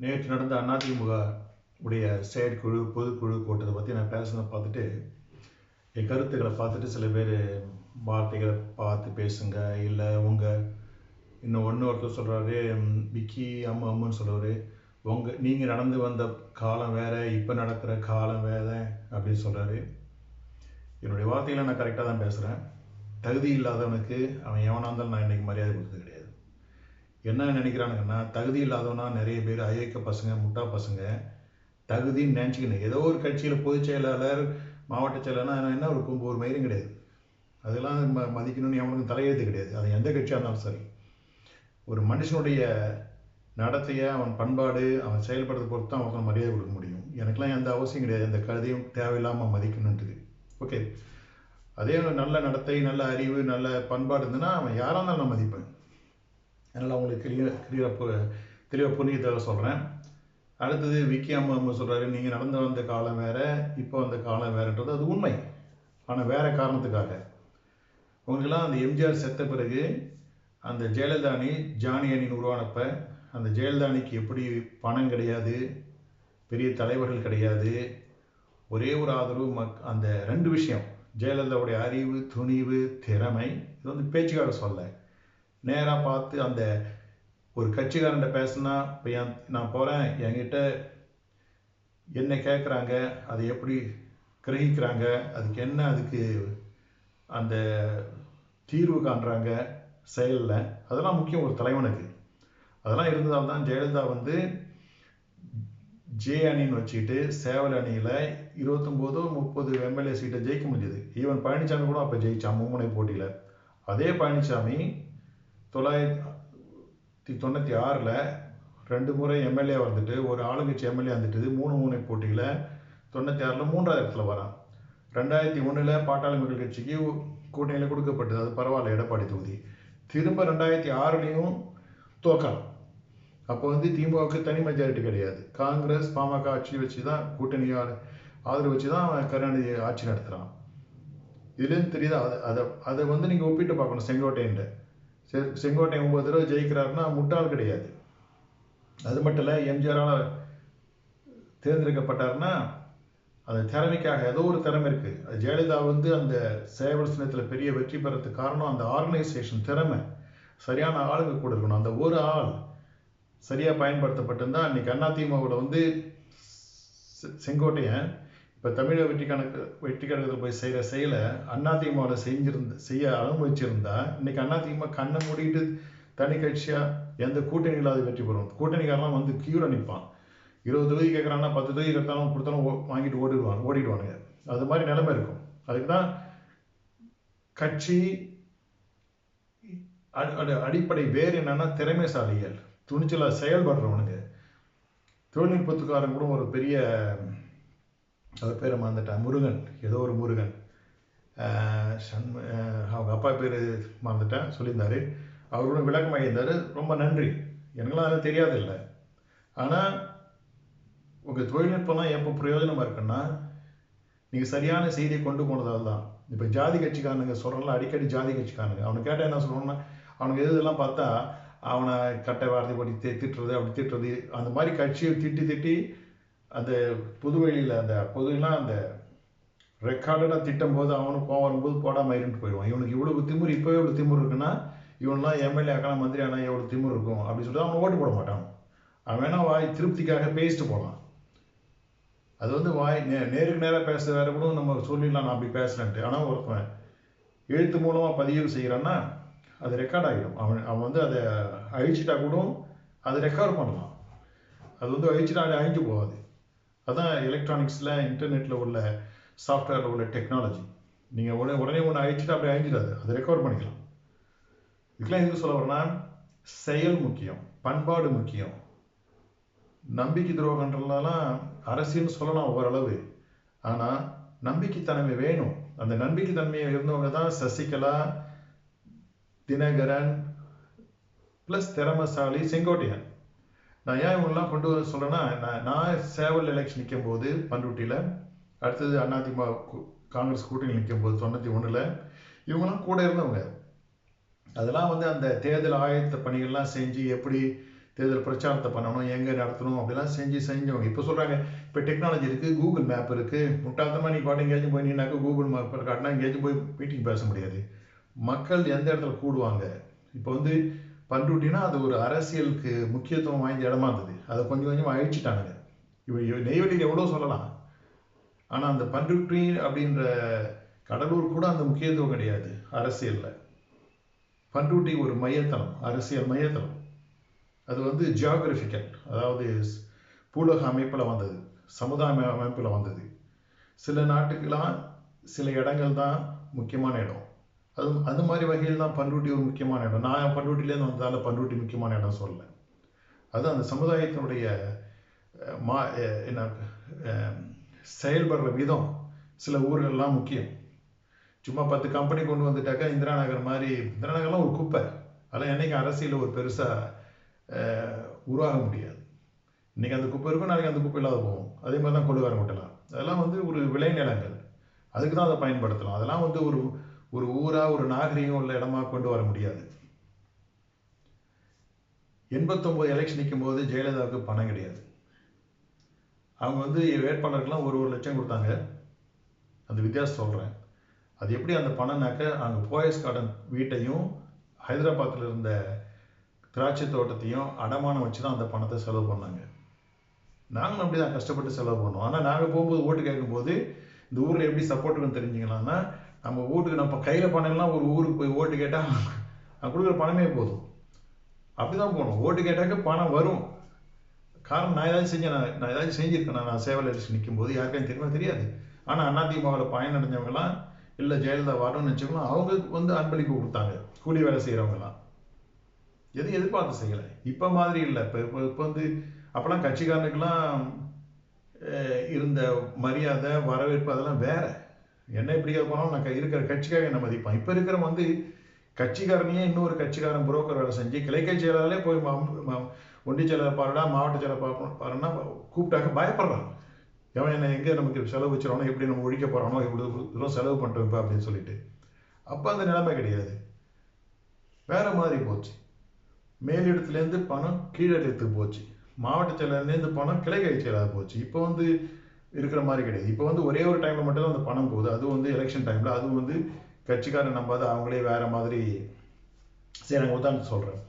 நேற்று நடந்த அதிமுக உடைய செயற்குழு பொதுக்குழு கூட்டத்தை பற்றி நான் பேசுனதை பார்த்துட்டு என் கருத்துக்களை பார்த்துட்டு சில பேர் வார்த்தைகளை பார்த்து பேசுங்க இல்லை உங்கள் இன்னும் ஒன்று ஒருத்தர் சொல்கிறாரு விக்கி அம்மு அம்முன்னு சொல்கிறாரு உங்கள் நீங்கள் நடந்து வந்த காலம் வேறு இப்போ நடக்கிற காலம் வேறு அப்படின்னு சொல்கிறாரு என்னுடைய வார்த்தைகளை நான் கரெக்டாக தான் பேசுகிறேன் தகுதி இல்லாதவனுக்கு அவன் எவனாக இருந்தாலும் நான் இன்னைக்கு மரியாதை கொடுத்துக்கிறேன். என்ன நினைக்கிறானுங்கன்னா தகுதி இல்லாதவனா நிறைய பேர் ஐஏக்க பசங்க முட்டா பசங்க தகுதின்னு நினச்சிக்கணும் ஏதோ ஒரு கட்சியில் பொதுச் செயலாளர் மாவட்ட செயலாளர் என்ன ஒரு கும்பு ஒரு மயிரும் கிடையாது. அதெல்லாம் ம மதிக்கணும்னு எவனுக்கும் தலையெழுத்து கிடையாது. அது எந்த கட்சியாக இருந்தாலும் சரி. ஒரு மனுஷனுடைய நடத்தையை அவன் பண்பாடு அவன் செயல்படுறது பொறுத்து தான் அவனுக்கு மரியாதை கொடுக்க முடியும். எனக்கெலாம் எந்த அவசியம் கிடையாது. எந்த கதையும் தேவையில்லாமல் மதிக்கணுன்றது. ஓகே. அதே ஒரு நல்ல நடத்தை நல்ல அறிவு நல்ல பண்பாடு இருந்ததுன்னா அவன் யாராக இருந்தாலும் நான் மதிப்பேன். அதனால் உங்களுக்கு கிளியர் கிளியராக தெளிவாக புரிஞ்சுக்கிறதாக சொல்கிறேன் அடுத்தது விக்கி அம்மா அம்மா சொல்கிறாரு நீங்கள் நடந்து வந்த காலம் வேறு இப்போ வந்த காலம் வேறுன்றது அது உண்மை. ஆனால் வேறு காரணத்துக்காக. உங்களுக்கெல்லாம் அந்த எம்ஜிஆர் செத்த பிறகு அந்த ஜெயலலிதாணி ஜானி அணின்னு உருவானப்ப அந்த ஜெயலலிதாணிக்கு எப்படி பணம் கிடையாது பெரிய தலைவர்கள் கிடையாது ஒரே ஒரு ஆதரவு மக் அந்த ரெண்டு விஷயம் ஜெயலலிதாவுடைய அறிவு துணிவு திறமை இது வந்து பேச்சுக்காக சொல்ல. நேராக பார்த்து அந்த ஒரு கட்சிக்காரன்ட்ட பேசுனா இப்போ என் நான் போகிறேன் என்கிட்ட என்ன கேட்குறாங்க அதை எப்படி கிரகிக்கிறாங்க? அதுக்கு என்ன அதுக்கு அந்த தீர்வு காண்றாங்க? செயலில். அதெல்லாம் முக்கியம் ஒரு தலைவனுக்கு. அதெல்லாம் இருந்ததால் தான் ஜெயலலிதா வந்து ஜே அணின்னு வச்சுக்கிட்டு சேவல் அணியில் இருபத்தொம்போதோ முப்பது எம்எல்ஏ சீட்டை ஜெயிக்க முடியுது ஈவன் பழனிசாமி கூட அப்போ ஜெயிச்சான் மும்முனை போட்டியில். அதே பழனிசாமி தொள்ளாயிரத்தி தொண்ணூற்றி ஆறில் ரெண்டு முறை எம்எல்ஏ வந்துட்டு ஒரு ஆளுங்கட்சி எம்எல்ஏ வந்துட்டு மூணு மூணு போட்டியில் தொண்ணூற்றி ஆறில் மூன்றாவது இடத்துல வரான். ரெண்டாயிரத்தி ஒன்றில் பாட்டாளி மக்கள் கட்சிக்கு கூட்டணியில் கொடுக்கப்பட்டது. அது பரவாயில்ல எடப்பாடி தொகுதி. திரும்ப ரெண்டாயிரத்தி ஆறுலேயும் தோக்கலாம் அப்போ வந்து திமுகவுக்கு தனி மெஜாரிட்டி கிடையாது. காங்கிரஸ் பாமக ஆட்சி வச்சு தான் கூட்டணி ஆதரவு வச்சு தான் கருணாநிதி ஆட்சி நடத்துகிறான் இதுலேருந்து தெரியுது? அதை அதை அதை வந்து நீங்கள் ஒப்பிட்டு பார்க்கணும் செங்கோட்டையன்ட்ட. செங்கோட்டை ஒன்பது தடவை ஜெயிக்கிறாருன்னா முட்டாள் கிடையாது. அது மட்டும் இல்லை எம்ஜிஆரால் தேர்ந்தெடுக்கப்பட்டாருன்னா அந்த திறமைக்காக ஏதோ ஒரு திறமை இருக்குது அது ஜெயலலிதா வந்து அந்த சேவல் சின்னத்தில் பெரிய வெற்றி பெறத்துக்கு காரணம் அந்த ஆர்கனைசேஷன் திறமை. சரியான ஆளுங்க கூட இருக்கணும். அந்த ஒரு ஆள் சரியாக பயன்படுத்தப்பட்டிருந்தால் இன்னைக்கு அதிமுகவில் வந்து செங்கோட்டையன் இப்போ தமிழக வெற்றி கணக்கு வெற்றி கணக்கில் போய் செய்கிற செயலை அதிமுகவில் செஞ்சிருந்த செய்ய அனுமதிச்சிருந்தா இன்னைக்கு அதிமுக கண்ணை மூடிட்டு தனி கட்சியாக எந்த கூட்டணி இல்லாத வெற்றி பெறும். கூட்டணிக்காரெல்லாம் வந்து கியூவில் நிற்பான் இருபது தொகுதி கேட்குறாங்கன்னா பத்து தொகுதி கொடுத்தாலும் கொடுத்தாலும் வாங்கிட்டு ஓடிடுவாங்க ஓடிடுவானுங்க. அது மாதிரி நிலைமை இருக்கும். அதுக்கு தான் கட்சி அடிப்படை வேறு என்னன்னா திறமைசாலிகள் துணிச்சலாக செயல்படுறவனுங்க. தொழில்நுட்பத்துக்காரன் கூட ஒரு பெரிய அவர் பேரை மறந்துட்டான் முருகன் ஏதோ ஒரு முருகன். சண்ம அவங்க அப்பா பேர் மறந்துட்டேன் சொல்லியிருந்தார். அவரோட விளக்கமாக இருந்தார் ரொம்ப நன்றி. எனக்கெல்லாம் அதெல்லாம் தெரியாது இல்லை ஆனால் உங்கள் தொழில்நுட்பம்லாம் எப்போ பிரயோஜனமாக இருக்குன்னா நீங்கள் சரியான செய்தியை கொண்டு போனதால் தான். இப்போ ஜாதி கட்சிக்காரனுங்க சொல்கிறல அடிக்கடி ஜாதி கட்சிக்காரனுங்க. அவனை கேட்டால் என்ன சொல்கிறோன்னா அவனுக்கு எது இதெல்லாம் பார்த்தா அவனை கட்டை வார்த்தை போட்டு திட்டுறது அப்படி திட்டுறது அந்த மாதிரி கட்சியை திட்டி திட்டி அந்த புதுவெளியில் அந்த பொதுவெளிலாம் அந்த ரெக்கார்டடாக திட்டம் போது அவனுக்கு கோவம் வரும்போது போடாமல் இருந்துட்டு போயிடுவான். இவனுக்கு இவ்வளோ திமுர் இப்போவே இவ்வளோ திமுர் இருக்குன்னா இவன்லாம் எம்எல்ஏ ஆக்கலாம் மந்திரி ஆனால் எவ்வளோ திமுர் இருக்கும்? அப்படின்னு சொல்லிட்டு அவன் ஓட்டு போட மாட்டான். அவன் வேணா வாய் திருப்திக்காக பேசிட்டு போகலாம் அது வந்து வாய் நே நேருக்கு நேராக பேச வேற கூட நம்ம சொல்லிடலாம் நான் அப்படி பேசுகிறேன்ட்டு ஆனால் ஒருத்தன் எழுத்து மூலமாக பதிவு செய்கிறான்னா அது ரெக்கார்ட் ஆகிடும். அவன் அவன் வந்து அதை அழிச்சிட்டா கூட அதை ரெக்கார்ட் பண்ணலாம். அது வந்து அழிச்சிட்டா அழிஞ்சு போகாது. அதுதான் எலக்ட்ரானிக்ஸில் இன்டர்நெட்டில் உள்ள சாஃப்ட்வேரில் உள்ள டெக்னாலஜி நீங்கள் உடனே உடனே ஒன்று அழிச்சிட்டு அப்படி அழிஞ்சிடாது. அதை ரெக்கவர் பண்ணிக்கலாம். இதுக்கெல்லாம் எதுக்கு சொல்ல வரேன்னா செயல் முக்கியம் பண்பாடு முக்கியம். நம்பிக்கை துரோகன்றதுலாம் அரசியல்னு சொல்லலாம் ஓரளவு. ஆனால் நம்பிக்கைத்தன்மை வேணும். அந்த நம்பிக்கைத்தன்மையை இருந்தவங்க தான் சசிகலா தினகரன் ப்ளஸ் திறமசாலி செங்கோட்டையன். நான் ஏன் இவங்கெல்லாம் கொண்டு வர சொல்கிறேன்னா நான் நான் சேவல் எலெக்ஷன் நிற்கும் போது பண்ருட்டியில் அடுத்தது அதிமுக காங்கிரஸ் கூட்டணி நிற்கும் போது தொண்ணூற்றி ஒன்றில் இவங்கெல்லாம் கூட இருந்தவங்க. அதெல்லாம் வந்து அந்த தேர்தல் ஆயத்த பணிகள்லாம் செஞ்சு எப்படி தேர்தல் பிரச்சாரத்தை பண்ணணும் எங்கே நடத்தணும் அப்படிலாம் செஞ்சு செஞ்சவங்க. இப்போ சொல்கிறாங்க இப்போ டெக்னாலஜி இருக்குது கூகுள் மேப் இருக்குது முட்டாள்தனமாக நீ பாட்டு எங்கேயாச்சும் போய் நீனாக்கா கூகுள் மேப் காட்டினா எங்கேயாச்சும் போய் மீட்டிங் பேச முடியாது. மக்கள் எந்த இடத்துல கூடுவாங்க? இப்போ வந்து பண்ருட்டினா அது ஒரு அரசியலுக்கு முக்கியத்துவம் வாய்ந்த இடமா இருந்தது. அதை கொஞ்சம் கொஞ்சம் அழிச்சிட்டானுங்க. இவன் நெய்வேலியில் எவ்வளோ சொல்லலாம். ஆனால் அந்த பண்ருட்டி அப்படின்ற கடலூர் கூட அந்த முக்கியத்துவம் கிடையாது அரசியலில். பண்ருட்டி ஒரு மையத்தலம் அரசியல் மையத்தலம் அது வந்து ஜியாகிரபிக்கல் அதாவது பூலக அமைப்பில் வந்தது சமுதாய அமைப்பில் வந்தது. சில நாட்டுக்கெல்லாம் சில இடங்கள் தான் முக்கியமான இடம். அது அது மாதிரி வகையில் தான் பண்ருட்டி ஒரு முக்கியமான இடம். நான் பண்ருட்டிலேருந்து வந்ததால் பண்ருட்டி முக்கியமான இடம் சொல்லலை. அது அந்த சமுதாயத்தினுடைய மா என்ன செயல்படுற விதம் சில ஊர்கள்லாம் முக்கியம். சும்மா பத்து கம்பெனி கொண்டு வந்துட்டாக்கா இந்திரா நகர் மாதிரி இந்திரா நகர்லாம் ஒரு குப்பை. அதெல்லாம் என்னைக்கு அரசியலில் ஒரு பெருசாக உருவாக முடியாது. இன்றைக்கி அந்த குப்பை இருக்கும் நாளைக்கு அந்த குப்பை இல்லாத போகும். அதே மாதிரி தான் கொள்ளுவாரம் கொட்டலாம் அதெல்லாம் வந்து ஒரு விளைநிலங்கள். அதுக்கு தான் அதை பயன்படுத்தலாம். அதெல்லாம் வந்து ஒரு ஒரு ஊரா ஒரு நாகரிகம் உள்ள இடமா கொண்டு வர முடியாது. எண்பத்தொம்போது எலெக்ஷன் நிற்கும் போது ஜெயலலிதாவுக்கு பணம் கிடையாது. அவங்க வந்து வேட்பாளருக்கெல்லாம் ஒரு ஒரு லட்சம் கொடுத்தாங்க. அந்த வித்தியாசம் சொல்கிறேன் அது எப்படி அந்த பணம்னாக்க அங்கே போயஸ் கார்டன் வீட்டையும் ஹைதராபாத்தில் இருந்த திராட்சை தோட்டத்தையும் அடமானம் வச்சு தான் அந்த பணத்தை செலவு பண்ணாங்க. நாங்களும் அப்படி தான் கஷ்டப்பட்டு செலவு பண்ணோம். ஆனால் நாங்கள் போகும்போது ஓட்டு கேட்கும்போது இந்த ஊரில் எப்படி சப்போர்ட் இருக்குன்னு தெரிஞ்சுக்கலாம்னா நம்ம ஓட்டுக்கு நம்ம கையில் பணம் ஒரு ஊருக்கு போய் ஓட்டு கேட்டால் நான் கொடுக்குற பணமே போதும். அப்படி தான் போகணும். ஓட்டு கேட்டாக்க பணம் வரும். காரணம் நான் ஏதாச்சும் செஞ்சேன் நான் நான் ஏதாச்சும் செஞ்சுருக்கேன். நான் சேவல் அடிச்சு நிற்கும் போது யாருக்கும் தெரியுமா? தெரியாது. ஆனால் அதிமுகவில் பயனடைஞ்சவங்களாம் இல்லை ஜெயலலிதா வரணும்னு நினச்சவங்களாம் அவங்களுக்கு வந்து அன்பளிப்பு கொடுத்தாங்க. கூலி வேலை செய்கிறவங்களாம் எதுவும் எதிர்பார்த்து செய்யலை. இப்போ மாதிரி இல்லை. இப்போ இப்போ இப்போ வந்து அப்போலாம் கட்சிக்காரனுக்கெல்லாம் இருந்த மரியாதை வரவேற்பு அதெல்லாம் வேறு. என்ன இப்படி போனாலும் நான் இருக்கிற கட்சிக்காக என்ன மதிப்பான்? இப்போ இருக்கிற வந்து கட்சிக்காரனையே இன்னொரு கட்சிக்காரன் புரோக்கர் வேலை செஞ்சு கிளைக்கை செயலாளே போய் ம- ஒன்றிய செயலாளர் பாருடா மாவட்ட செயலாளர் பா- பாருன்னா கூப்பிட்டாக்க பயப்படுறான். எவன் என்ன எங்கே நமக்கு செலவு வச்சிடறானோ எப்படி நம்ம ஒழிக்க போகிறானோ இவ்வளோ தூரம் செலவு பண்ணிட்டோம் இப்போ அப்படின்னு சொல்லிட்டு. அப்போ அந்த நிலைமை கிடையாது. வேற மாதிரி போச்சு. மேலிடத்துலேருந்து பணம் கீழிடத்துக்கு போச்சு. மாவட்ட செயலர்லேருந்து பணம் கிளைக்கை செயலாளர் போச்சு. இப்போ வந்து இருக்கிற மாதிரி கிடையாது. இப்போ வந்து ஒரே ஒரு டைமில் மட்டும் தான் அந்த பணம் போகுது. அதுவும் வந்து எலெக்ஷன் டைமில் அதுவும் வந்து கட்சிக்காரன் நம்பாத அவங்களே வேற மாதிரி செய்கிறாங்க உதாரணம் சொல்கிறேன்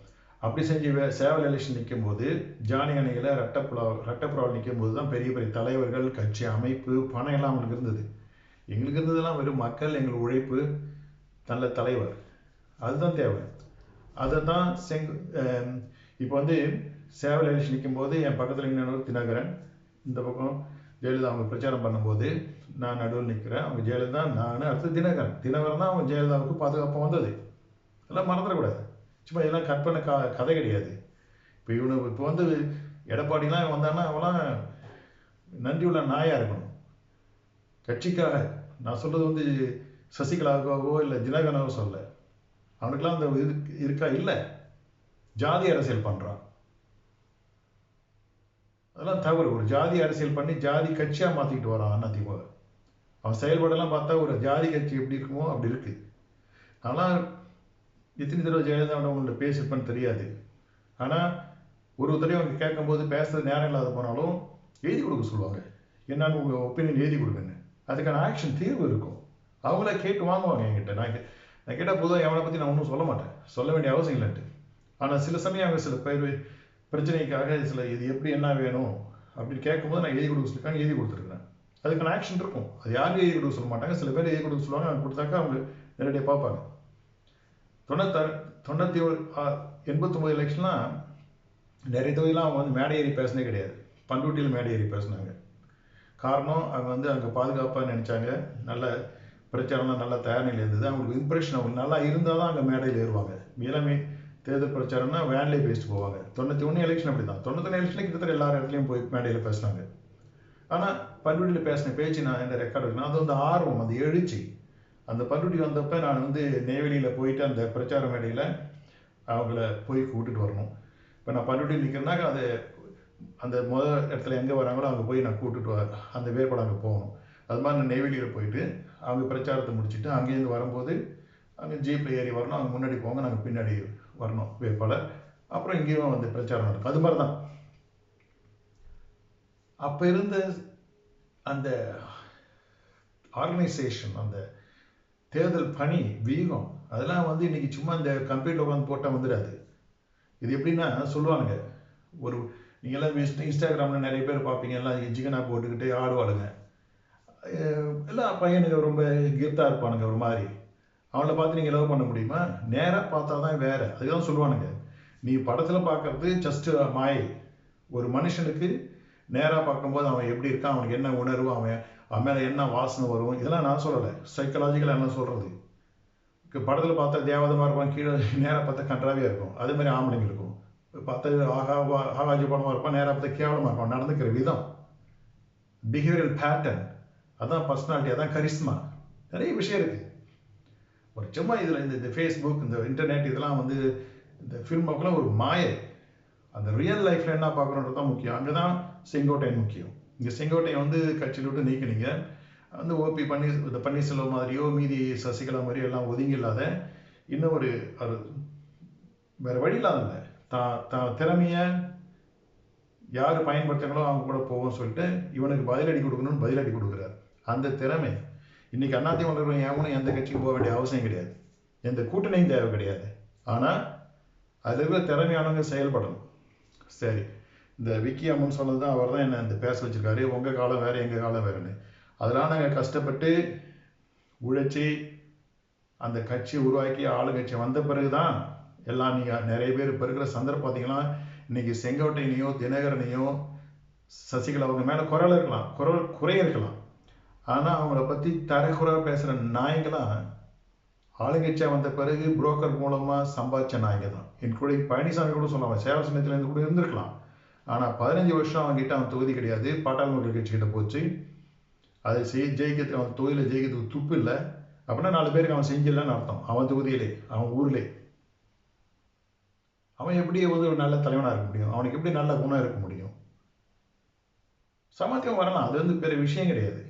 அப்படி செஞ்சு வே சேவல் எலெக்ஷன் நிற்கும் போது ஜானி அணையில் ரெட்டப்புலா ரெட்டப்புறாவில் நிற்கும் போது தான் பெரிய பெரிய தலைவர்கள் கட்சி அமைப்பு பணம் எல்லாம் அவங்களுக்கு இருந்தது. எங்களுக்கு இருந்ததெல்லாம் வெறும் மக்கள் எங்கள் உழைப்பு நல்ல தலைவர். அதுதான் தேவை. அதை தான் செங் இப்போ வந்து சேவல் எலெக்ஷன் நிற்கும் போது என் பக்கத்தில் இன்னொரு தினகரன். இந்த பக்கம் ஜெயலலிதா அவங்க பிரச்சாரம் பண்ணும்போது நான் நடுவில் நிற்கிறேன் அவங்க ஜெயலலிதா நான் அடுத்து தினகரன். தினகரன் தான் அவங்க ஜெயலலிதாவுக்கு பாதுகாப்பாக வந்தது. அதெல்லாம் மறந்துடக்கூடாது. சும்மா இதெல்லாம் கற்பனை க கதை கிடையாது. இப்போ இவனு இப்போ வந்து எடப்பாடிலாம் வந்தான்னா அவன்லாம் நன்றியுள்ள நாயாக இருக்கணும். கட்சிக்காக நான் சொல்கிறது வந்து சசிகலாவுக்காகவோ இல்லை தினகரனாவோ சொல்ல. அவனுக்கெல்லாம் அந்த இருக்கா? இல்லை. ஜாதி அரசியல் பண்ணுறான் அதெல்லாம் தவறு. ஒரு ஜாதி அரசியல் பண்ணி ஜாதி கட்சியாக மாற்றிக்கிட்டு வரான் அதிமுக அவன் செயல்பாடெல்லாம் பார்த்தா ஒரு ஜாதி கட்சி எப்படி இருக்குமோ அப்படி இருக்கு. ஆனால் எத்தனை தடவை ஜெயலலிதா உங்கள்ட்ட பேசியிருப்பேன்னு தெரியாது. ஆனால் ஒரு தடவை அவங்க கேட்கும்போது பேசுறது நேரம் இல்லாத போனாலும் எழுதி கொடுக்க சொல்லுவாங்க. என்னன்னு உங்கள் ஒப்பீனியன் எழுதி கொடுங்கன்னு. அதுக்கான ஆக்ஷன் தீர்வு இருக்கும். அவங்களே கேட்டு வாங்குவாங்க என்கிட்ட. நான் கே- நான் கேட்டால் பொதுவாக எவனை பற்றி நான் ஒன்றும் சொல்ல மாட்டேன். சொல்ல வேண்டிய அவசியம் இல்லைன்ட்டு. ஆனால் சில சமயம் அவங்க சில பேர் பிரச்சனைக்காக சில இது எப்படி என்ன வேணும் அப்படின்னு கேட்கும்போது நான் எழுதி கொடுக்க சொல்லியிருக்காங்க எழுதி கொடுத்துருக்குறேன். அதுக்கான ஆக்ஷன் இருக்கும். அது யாரும் எழுதி கொடுக்க சொல்ல மாட்டாங்க. சில பேர் எழுதி கொடுக்க சொல்லுவாங்க அவங்க கொடுத்தாக்கா அவங்க நேரடியாக பார்ப்பாங்க. தொண்ணூத்தாறு தொண்ணூற்றி எண்பத்தொம்பது எலெக்ஷன்லாம் நிறைய தொகுதியெலாம் அவங்க வந்து மேடை ஏறி பேசினே கிடையாது. பண்ருட்டியில் மேடை ஏறி பேசினாங்க. காரணம் அவங்க வந்து அங்கே பாதுகாப்பாக நினச்சாங்க. நல்ல பிரச்சாரம்லாம் நல்லா தயார் நிலை இருந்தது. அவங்களுக்கு இம்ப்ரெஷன் அவங்க நல்லா இருந்தால் தான் அங்கே மேடையில் ஏறுவாங்க. எல்லாமே தேர்தல் பிரச்சாரம்னா வேன்லேயே பேசிட்டு போவாங்க. தொண்ணூற்றி ஒன்று எலெக்ஷன் அப்படி தான் தொண்ணூத்தொன்று எலெக்ஷனில் கிட்டத்தட்ட எல்லா இடத்துலையும் போய் மேடையில் பேசுனாங்க ஆனால் பண்ருட்டியில் பேசின பேச்சு நான் என்ன ரெக்கார்டு இருக்குன்னா அது வந்து ஆர்வம் அந்த எழுச்சி. அந்த பல்லுடி வந்தப்போ நான் வந்து நெய்வேலியில் போயிட்டு அந்த பிரச்சார மேடையில் அவங்கள போய் கூட்டிட்டு வரணும். இப்போ நான் பல்லுடியில் நிற்கிறேன்னாக்க அது அந்த முதல் இடத்துல எங்கே வராங்களோ அங்கே போய் நான் கூட்டிட்டு வர அந்த வேறுபாடு அங்கே போகணும். அது மாதிரி நான் நெய்வேலியில் போயிட்டு அவங்க பிரச்சாரத்தை முடிச்சுட்டு அங்கேருந்து வரும்போது அங்கே ஜீப்பில் ஏறி வரணும். அவங்க முன்னாடி போங்க நாங்கள் பின்னாடி வரணும் வேட்பாளர் அப்புறம் இங்கேயும் வந்து பிரச்சாரம் நடக்கும். அது மாதிரி தான் அப்போ இருந்த அந்த ஆர்கனைசேஷன் அந்த தேர்தல் பணி வீகம் அதெல்லாம் வந்து இன்னைக்கு சும்மா இந்த கம்ப்யூட்டர் உட்காந்து போட்டால் வந்துடாது. இது எப்படின்னா சொல்லுவானுங்க. ஒரு நீங்கள்லாம் எல்லாம் நிறைய பேர் பார்ப்பீங்க. எல்லாம் ஜிகனா போட்டுக்கிட்டு ஆடுவாளுங்க. எல்லாம் பையனுங்க ரொம்ப கீர்த்தாக இருப்பானுங்க ஒரு மாதிரி. அவங்கள பார்த்து நீங்கள் லவ் பண்ண முடியுமா? நேராக பார்த்தா தான் வேற. அதுதான் சொல்லுவானுங்க. நீ படத்தில் பார்க்கறது ஜஸ்ட் மாயை ஒரு மனுஷனுக்கு நேராக பார்க்கும்போது அவன் எப்படி இருக்கான்? அவனுக்கு என்ன உணர்வு? அவன் அவன் மேலே என்ன வாசனை வரும்? இதெல்லாம் நான் சொல்லலை. சைக்கலாஜிக்கலாக என்ன சொல்கிறது படத்தில் பார்த்தா தேவதமாக இருப்பான் கீழே நேராக பார்த்தா கன்றாவே இருக்கும். அதே மாதிரி ஆம்பளைங்க இருக்கும். பார்த்தா ஆகா ஆகாஜி படமாக இருப்பான் நேராக பார்த்தா கேவலமாக இருப்பான். நடந்துக்கிற விதம். பிஹேவியரல் பேட்டர்ன் அதான் பர்சனாலிட்டி அதான் கரிஸ்மா நிறைய விஷயம் இருக்குது ஒரு சும்மா இதில் இந்த இந்த ஃபேஸ்புக் இந்த இன்டர்நெட் இதெல்லாம் வந்து இந்த ஃபில்முக்கெல்லாம் ஒரு மாயை. அந்த ரியல் லைஃப்பில் என்ன பார்க்கணுன்றது தான் முக்கியம். அங்கே தான் செங்கோட்டையன் முக்கியம். இங்கே செங்கோட்டையன் வந்து கட்சியில் விட்டு நீக்கினீங்க. வந்து ஓபி பன்னீர் இந்த பன்னீர்செல்வம் மாதிரியோ மீதி சசிகலா மாதிரியோ எல்லாம் ஒதுங்கி இல்லாத இன்னும் ஒரு ஒரு வேறு வழி இல்லாதல்ல தான் தான் திறமையை யார் பயன்படுத்துங்களோ அவங்க கூட போவோம்னு சொல்லிட்டு இவனுக்கு பதிலடி கொடுக்கணும்னு பதிலடி கொடுக்குறாரு. அந்த திறமை இன்னைக்கு அதிமுக எவனும் எந்த கட்சிக்கு போக வேண்டிய அவசியம் கிடையாது. எந்த கூட்டணியும் தேவை கிடையாது. ஆனால் அதில் இருக்கிற திறமையானவங்க செயல்படணும். சரி இந்த விக்கி அம்மன் சொன்னது தான் அவர் தான் என்ன இந்த பேச வச்சிருக்காரு. உங்கள் காலம் வேறு எங்கள் காலம் வேறுன்னு. அதெல்லாம் நாங்கள் கஷ்டப்பட்டு உழைச்சி அந்த கட்சி உருவாக்கி ஆளுங்கட்சி வந்த பிறகு தான் எல்லாம் நீங்கள் நிறைய பேர் இப்போ இருக்கிற சந்தர்ப்பம் பார்த்தீங்கன்னா இன்னைக்கு செங்கோட்டையனையோ தினகரனையோ சசிகலா அவங்க மேலே குரல் இருக்கலாம். குரல் குறை இருக்கலாம். ஆனால் அவங்கள பற்றி தரக்குறையாக பேசுகிற நாய்ங்களாம் ஆளுங்கட்சியாக வந்த பிறகு புரோக்கர் மூலமாக சம்பாதிச்ச நாய்ங்க தான் இன்க்ளூடிங் பழனிசாமி கூட சொன்னாங்க சேவ சமயத்துலேருந்து கூட இருந்திருக்கலாம். ஆனால் பதினஞ்சு வருஷம் அவங்ககிட்ட அவன் தொகுதி கிடையாது பாட்டாளி மக்கள் கட்சிக்கிட்ட போச்சு. அதை செய் ஜெயிக்கிறதுக்கு அவன் தொகுதியில் ஜெயிக்கிறதுக்கு துப்பு இல்லை. அப்படின்னா நாலு பேருக்கு அவன் செஞ்சிடலன்னு அர்த்தம். அவன் தொகுதியிலே அவன் ஊர்லே. அவன் எப்படி வந்து ஒரு நல்ல தலைவனாக இருக்க முடியும்? அவனுக்கு எப்படி நல்ல குணம் இருக்க முடியும்? சமத்துவம் வரலாம். அது வந்து பெரிய விஷயம் கிடையாது.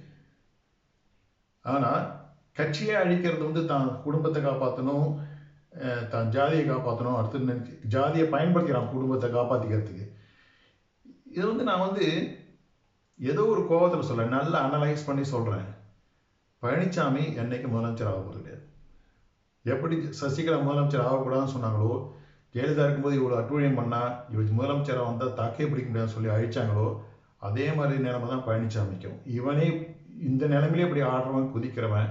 ஆனால் கட்சியை அழிக்கிறது வந்து தான் குடும்பத்தை காப்பாற்றணும் தான் ஜாதியை காப்பாற்றணும் அடுத்து நினைச்சு ஜாதியை பயன்படுத்திக்கிறான் குடும்பத்தை காப்பாற்றிக்கிறதுக்கு இது வந்து நான் வந்து ஏதோ ஒரு கோபத்தில் சொல்ல நல்லா அனலைஸ் பண்ணி சொல்கிறேன் பழனிசாமி என்னைக்கு முதலமைச்சர் ஆக போகிறது கிடையாது. எப்படி சசிகலா முதலமைச்சர் ஆகக்கூடாதுன்னு சொன்னாங்களோ ஜெயலலிதா இருக்கும்போது இவ்வளோ அட்டுழியம் பண்ணால் இவர் முதலமைச்சராக வந்தால் தாக்கே பிடிக்க முடியாதுன்னு சொல்லி அழிச்சாங்களோ அதே மாதிரி நிலைமை தான் பழனிசாமிக்கும் இவனே இந்த நிலைமையிலே இப்படி ஆடுறவன் குதிக்கிறவன்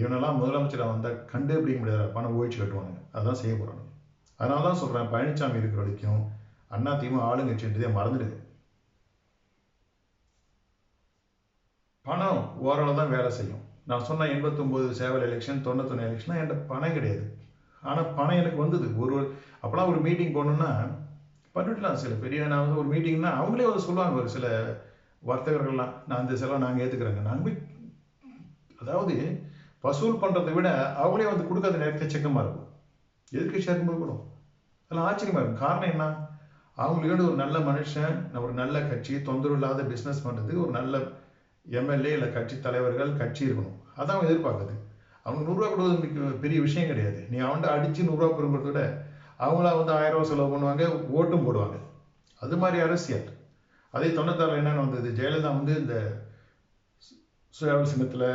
இவனெல்லாம் முதலமைச்சராக வந்தால் கண்டு பிடிக்க முடியாத பணம் ஓய்ச்சி கட்டுவானுங்க. அதான் செய்ய போகிறானுங்க அதனால தான் சொல்கிறேன் பழனிசாமி இருக்கிற வரைக்கும் அண்ணா திமுக ஆளுங்கட்சின்றதே மறந்துடுது பணம் ஓரளவு தான் வேலை செய்யும். நான் சொன்ன எண்பத்தொம்போது சேவல் எலெக்ஷன் தொண்ணூத்தொன்று எலெக்ஷன் என்கிட்ட பணம் கிடையாது. ஆனால் பணம் எனக்கு வந்தது. ஒரு அப்போலாம் ஒரு மீட்டிங் போகணுன்னா பண்ணிடலாம் சில பெரிய நான் வந்து ஒரு மீட்டிங்னா அவங்களே வந்து சொல்லுவாங்க ஒரு சில வர்த்தகர்கள்லாம் நான் இந்த செலவை நாங்கள் ஏற்றுக்கிறேங்க நாங்கள் போய் அதாவது வசூல் பண்ணுறதை விட அவங்களே வந்து கொடுக்காத நேரத்தை செக்கமாக இருக்கும். எதுக்கு சேர்க்கும்போது கூட? அதெல்லாம் ஆச்சரியமாக இருக்கும். காரணம் என்ன? அவங்களோட ஒரு நல்ல மனுஷன் ஒரு நல்ல கட்சி தொந்தரவு இல்லாத பிஸ்னஸ் பண்ணுறதுக்கு ஒரு நல்ல எம்எல்ஏ இல்லை கட்சி தலைவர்கள் கட்சி இருக்கணும். அதான் அவன் எதிர்பார்க்குது அவங்க நூறுரூவா கொடுவது மிக பெரிய விஷயம் கிடையாது. நீ அவன்கிட்ட அடித்து நூறுரூவா பெறுங்கிறத விட அவங்களா வந்து ஆயிரம் ரூபா செலவு பண்ணுவாங்க ஓட்டும் போடுவாங்க. அது மாதிரி அரசியல். அதே தொண்ணூத்தாறு என்னென்னு வந்தது? ஜெயலலிதா வந்து இந்த சுயாவல் சின்னத்தில்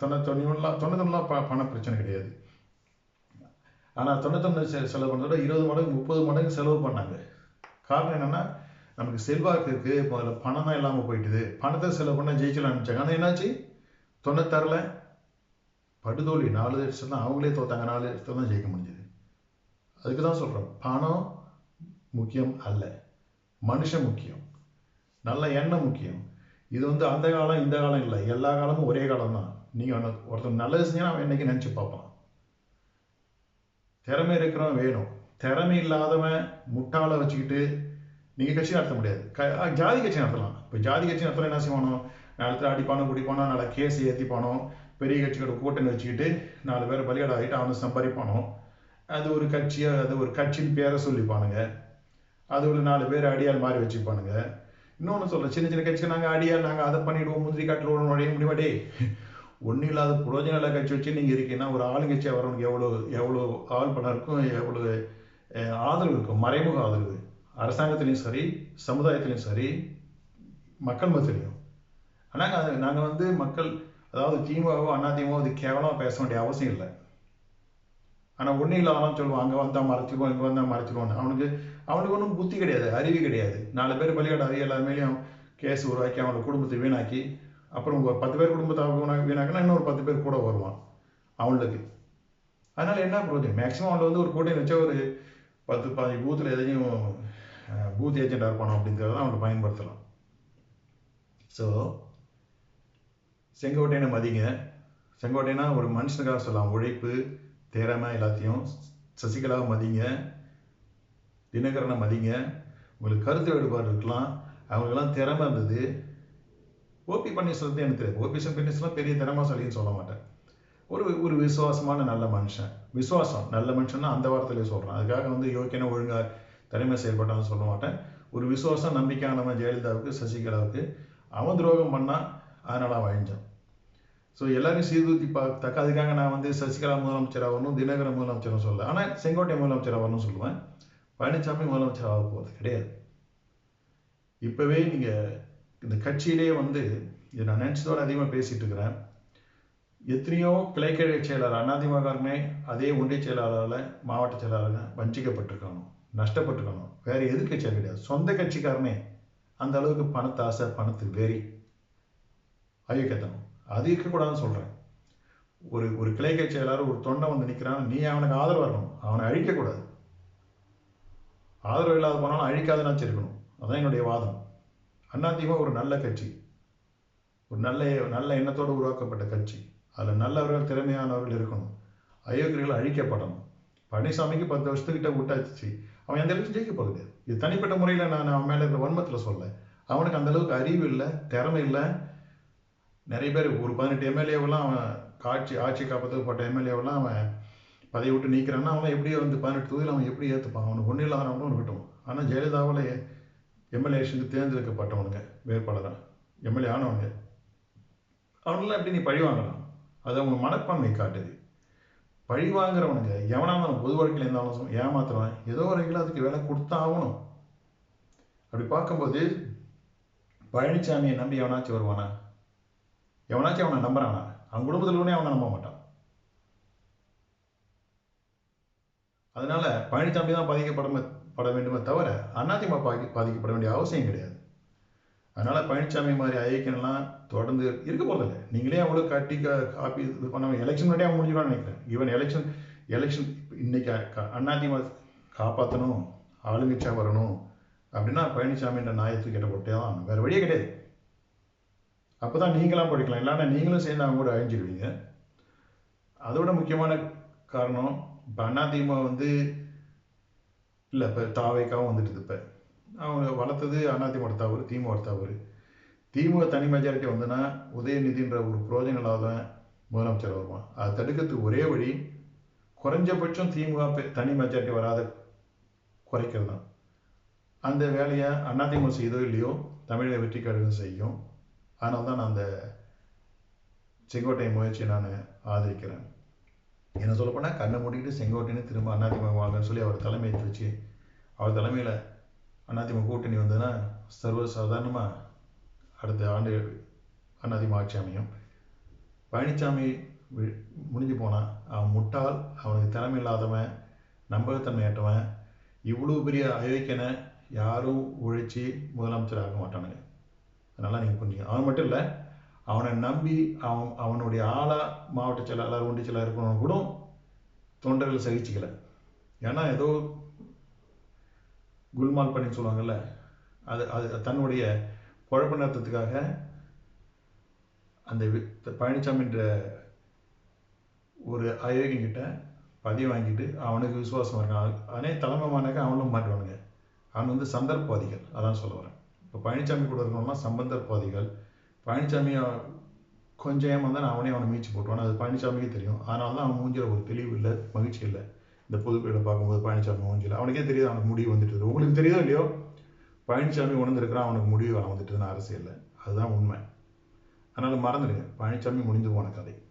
தொண்ணூத்தொன்னுலாம் தொண்ணூத்தொன்னுலாம் ப பண பிரச்சனை கிடையாது. ஆனால் தொண்ணூத்தொன்று செ செலவு பண்ணதோட இருபது மடங்கு முப்பது மடங்கு செலவு பண்ணாங்க. காரணம் என்னென்னா நமக்கு செல்வாக்கு இருக்குது இப்போ அதில் பணம் தான் இல்லாமல் போயிட்டுது. பணத்தை செலவு பண்ண ஜெயிச்சலாம் நினச்சாங்க ஆனால் என்னாச்சு? தொண்ணூத்தாறில் படுதோல்வி நாலு லட்சம் தான். அவங்களே தோத்தாங்க. நாலு வருஷத்துல தான் ஜெயிக்க முடிஞ்சது. அதுக்கு தான் சொல்கிறோம் பணம் முக்கியம் அல்ல. மனுஷன் முக்கியம். நல்ல எண்ணம் முக்கியம். இது வந்து அந்த காலம் இந்த காலம் இல்லை. எல்லா காலமும் ஒரே காலம் தான் நீங்கள் ஒருத்தர் நல்லது செஞ்சா அவன் என்னைக்கு நினச்சி பார்ப்பான். திறமை இருக்கிறவன் வேணும். திறமை இல்லாதவன் முட்டாளை வச்சுக்கிட்டு நீங்கள் கட்சி நடத்த முடியாது. க ஜாதி கட்சி நடத்தலாம். இப்போ ஜாதி கட்சி நடத்தலாம் என்ன செய்வானோ? நாலு அடிப்பானோ குடிப்பானோ நல்ல கேஸ் ஏற்றிப்பானோ பெரிய கட்சியோட கூட்டணி வச்சுக்கிட்டு நாலு பேர் பலியாட ஆகிட்டு அவனை சம்பாதிப்பானோ? அது ஒரு கட்சியை அது ஒரு கட்சின்னு பேரை சொல்லிப்பானுங்க. அது ஒரு நாலு பேர் அடியால் மாறி வச்சுப்பானுங்க. இன்னொன்று சொல்ல சின்ன சின்ன கட்சிக்கு நாங்கள் ஆடியா நாங்கள் அதை பண்ணிவிடுவோம் முந்திரி காட்டில் விட நுழைய முடியுமா டே ஒன்றும் இல்லாத புரோஜன இல்லாத கட்சி வச்சு நீங்கள் இருக்கீங்கன்னா ஒரு ஆளுங்கட்சியாக வரவனுக்கு எவ்வளோ எவ்வளோ ஆள் பணம் இருக்கும் எவ்வளோ ஆதரவு இருக்கும்? மறைமுக ஆதரவு. அரசாங்கத்திலையும் சரி சமுதாயத்திலையும் சரி மக்கள் மத்தியிலையும். ஆனால் அது நாங்கள் வந்து மக்கள் அதாவது திமுகவோ அதிமுகவோ அது கேவலமாக பேச வேண்டிய அவசியம் இல்லை. ஆனால் ஒன்றும் இல்லாமல் சொல்லுவான் அங்கே வந்தால் மறைச்சிக்குவோம் இங்கே வந்தால் மறைச்சிடுவோம் அவனுக்கு அவனுக்கு ஒன்றும் புத்தி கிடையாது அறிவு கிடையாது. நாலு பேர் பலியாடாது எல்லார் மேலேயும் கேஸ் உருவாக்கி அவனோட குடும்பத்தை வீணாக்கி அப்புறம் ஒரு பத்து பேர் குடும்பத்தை வீணா வீணாக்கினா இன்னொரு பத்து பேர் கூட வருவான் அவனுக்கு. அதனால் என்ன பிரயோஜனம்? மேக்ஸிமம் அவன் வந்து ஒரு கூட்டம் வச்சா ஒரு பத்து பதினஞ்சு பூத்தில் எதையும் பூத் ஏஜெண்டாக இருப்பானோ அப்படிங்கிறத அவனை பயன்படுத்தலாம். ஸோ செங்கோட்டையனை மதிங்க. செங்கோட்டையனா ஒரு மனுஷனுக்காக சொல்லலாம் உழைப்பு திறமை எல்லாத்தையும் சசிகலாவை மதிங்க தினகரனை மதிங்க. உங்களுக்கு கருத்து வேறுபாடு இருக்கலாம். அவங்களுக்கெல்லாம் திறமை இருந்தது. ஓபி பன்னீர்செல்வத்தை எனக்கு தெரியாது ஓபி பன்னீர்செல்வம் பெரிய திறமைசாலின்னு சொல்ல மாட்டேன். ஒரு ஒரு விசுவாசமான நல்ல மனுஷன். விசுவாசம் நல்ல மனுஷன்னா அந்த வார்த்தையிலே சொல்கிறேன் அதுக்காக வந்து யோக்கியன ஒழுங்காக திறமை செயல்பட்டான்னு சொல்ல மாட்டேன். ஒரு விசுவாசம் நம்பிக்கையானவன் ஜெயலலிதாவுக்கு சசிகலாவுக்கு அவன் துரோகம் பண்ணால் அதனால் அவன் அழிஞ்சான். ஸோ எல்லாரையும் சீர்தூத்தி பார்த்தாக்க அதுக்காக நான் வந்து சசிகலா முதலமைச்சர் ஆகணும் தினகரன் முதலமைச்சர் சொல்ல ஆனால் செங்கோட்டை முதலமைச்சர் ஆகணும்னு சொல்லுவேன். பழனிசாமி முதலமைச்சர் ஆக போகிறது கிடையாது. இப்போவே நீங்கள் இந்த கட்சியிலே வந்து இதை நான் நினச்சதோட அதிகமாக பேசிகிட்டு இருக்கிறேன். எத்தனையோ கிளைக்கழக செயலாளர் அதிமுகமே அதே ஒன்றிய செயலாளரால் மாவட்ட செயலாளர்கள் வஞ்சிக்கப்பட்டிருக்கணும். நஷ்டப்பட்டிருக்கானோ வேறு எதிர்கட்சியாக கிடையாது. சொந்த கட்சிக்காரனே அந்த அளவுக்கு பணத்தை ஆசை பணத்துக்கு வெறி. அயோக்கியத்தனம் அது இருக்கக்கூடாதுன்னு சொல்கிறேன் ஒரு ஒரு கிளைக்கை செயலாளர் ஒரு தொண்டை வந்து நிற்கிறான் நீ அவனுக்கு ஆதரவு வரணும். அவனை அழிக்கக்கூடாது. ஆதரவு இல்லாத போனாலும் அழிக்காதுன்னு வச்சிருக்கணும் அதான் என்னுடைய வாதம். அதிமுக ஒரு நல்ல கட்சி. ஒரு நல்ல நல்ல எண்ணத்தோடு உருவாக்கப்பட்ட கட்சி. அதில் நல்லவர்கள் திறமையானவர்கள் இருக்கணும். அயோக்கியர்கள் அழிக்கப்படணும். பழனிசாமிக்கு பத்து வருஷத்துக்கிட்ட விட்டாச்சு அவன் எந்த அளவுக்கு ஜெயிக்க போகுது இது தனிப்பட்ட முறையில் நான் அவன் மேலே இருக்கிற வன்மத்தில் சொல்ல அவனுக்கு அந்த அளவுக்கு அறிவு இல்லை திறமை இல்லை. நிறைய பேர் ஒரு பதினெட்டு எம்எல்ஏவெல்லாம் அவன் காட்சி ஆட்சி காப்பதுப்பட்ட எம்எல்ஏவெல்லாம் அவன் பதவி விட்டு நீக்கிறான்னா அவன் எப்படி வந்து பதினெட்டு தொகுதியில் அவன் எப்படி ஏற்றுப்பான் அவனுக்கு ஒன்றும் இல்லாதவனும் இருக்கட்டும் ஆனால் ஜெயலலிதாவில் எம்எல்ஏஷனுக்கு தேர்ந்தெடுக்கப்பட்டவனுங்க வேட்பாளராக எம்எல்ஏ ஆனவனுங்க அவனெல்லாம் எப்படி நீ பழி வாங்கலாம்? அது அவங்க மனப்பான்மை காட்டுது. பழி வாங்குறவனுங்க எவனா இருந்தாலும் பொது வாழ்க்கையில் இருந்தாலும் ஏமாத்துறவன் ஏதோ வரைக்கும் அதுக்கு வேலை கொடுத்தா ஆகணும். அப்படி பார்க்கும்போது பழனிசாமியை நம்பி எவனாச்சும் வருவானா? எவனாச்சும் அவனை நம்புறானா? அவன் குடும்பத்தில் உடனே அவனை நம்ப மாட்டான். அதனால பழனிசாமி தான் பாதிக்கப்பட பட வேண்டுமே தவிர அதிமுக பாதி பாதிக்கப்பட வேண்டிய அவசியம் கிடையாது. அதனால பழனிசாமி மாதிரி ஐக்கியம்லாம் தொடர்ந்து இருக்க போகிறதில்ல நீங்களே அவ்வளோ கட்டி காப்பி இது பண்ண எலெக்ஷன் முன்னாடியே அவன் முடிஞ்சுக்கலாம்னு நினைக்கிறேன். ஈவன் எலெக்ஷன் எலெக்ஷன் இன்னைக்கு அதிமுக காப்பாற்றணும் ஆளுங்கட்சியாக வரணும் அப்படின்னா பழனிசாமின்ற நாயத்து கிட்ட போட்டே தான் வேற வழியே கிடையாது. அப்போ தான் நீங்களாம் படிக்கலாம். இல்லைன்னா நீங்களும் சேர்ந்து அவங்க கூட அழிஞ்சிடுவீங்க அதோட முக்கியமான காரணம் இப்போ அதிமுக வந்து இல்லை இப்போ தாவைக்காவும் வந்துட்டு இப்போ. அவங்க வளர்த்தது அதிமுக தவறு திமுக தவறு. திமுக தனி மெஜாரிட்டி வந்ததுன்னா உதயநிதின்ற ஒரு புரோஜனம் தான் முதலமைச்சர் வருவான் அதை தடுக்கிறதுக்கு ஒரே வழி குறைஞ்சபட்சம் திமுக தனி மெஜாரிட்டி வராத குறைக்கிறது தான். அந்த வேலையை அதிமுக செய்தோ இல்லையோ தமிழக வெற்றி கழகம் செய்யும். அதனால தான் நான் அந்த செங்கோட்டை முயற்சியை நான் ஆதரிக்கிறேன். என்ன சொல்லப்போனால் கண்ணை மூடிக்கிட்டு செங்கோட்டைன்னு திரும்ப அதிமுக வாங்கன்னு சொல்லி அவர் தலைமையை வச்சு அவர் தலைமையில் அதிமுக கூட்டணி வந்ததுன்னா சர்வ சாதாரணமாக அடுத்த ஆண்டு அதிமுக ஆட்சி அமையும். பழனிசாமி முடிஞ்சு போனான் அவன் முட்டாள் அவனுக்கு திறமை இல்லாதவன் நம்பகத்தன்மையற்றவன் இவ்வளோ பெரிய அயோக்கியனை யாரும் உழைச்சி முதலமைச்சர் ஆக மாட்டானுங்க. அதனால் நீங்கள் புரிஞ்சுங்க அவன் மட்டும் இல்லை அவனை நம்பி அவன் அவனுடைய ஆளா மாவட்ட செயலாளர் ஒன்றிய செயலாளர் இருக்கணும் கூட தொண்டர்கள் சகிச்சிக்கல. ஏன்னா ஏதோ குல்மால் பண்ணி சொல்லுவாங்கல்ல அது அது தன்னுடைய குழப்ப நிறுத்தத்துக்காக அந்த பழனிசாமின்ற ஒரு அயோக்கியங்கிட்ட பதிவு வாங்கிட்டு அவனுக்கு விசுவாசம் இருக்கான். தலைமை தலைமைமானாக்க அவனும் மாட்டுவானுங்க அவன் வந்து சந்தர்ப்பவாதிகள் அதான் சொல்ல வரேன். இப்போ பழனிசாமி கூட இருக்கணும்னா சம்பந்தர்பாதிகள் பழனிசாமி கொஞ்சம் ஏமாந்தான் அவனே அவனை மீச்சு போட்டுவான் அது பழனிசாமிக்கே தெரியும். அதனால தான் அவன் மூஞ்சில் ஒரு தெளிவு இல்லை மகிழ்ச்சி இல்லை. இந்த பொதுப்பீடை பார்க்கும்போது பழனிசாமி மூஞ்சில் அவனுக்கே தெரியுது அவனுக்கு முடிவு வந்துட்டு உங்களுக்கு தெரியுதோ இல்லையோ? பழனிசாமி உணர்ந்திருக்கிறான் அவனுக்கு முடிவு வர வந்துட்டுதுன்னு அரசியலில். அதுதான் உண்மை. அதனால் மறந்துடுங்க. பழனிசாமி முடிஞ்சு போன கதை.